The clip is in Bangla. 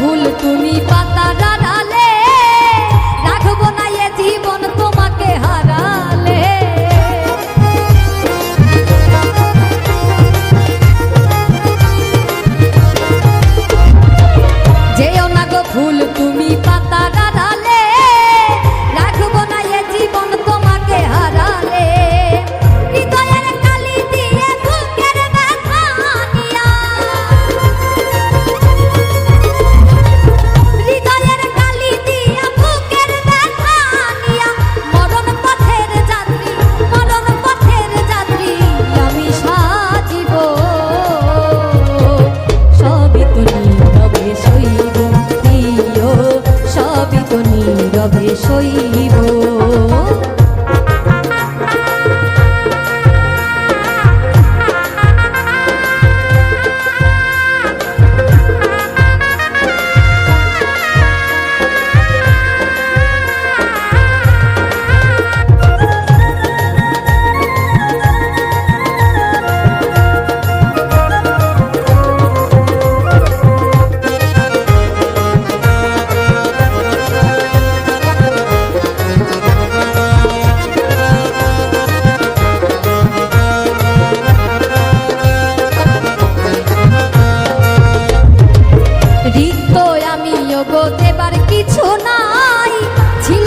ফুল তুমি পাতা 所以 তো আমি গো দেবার কিছু নাই। ছিল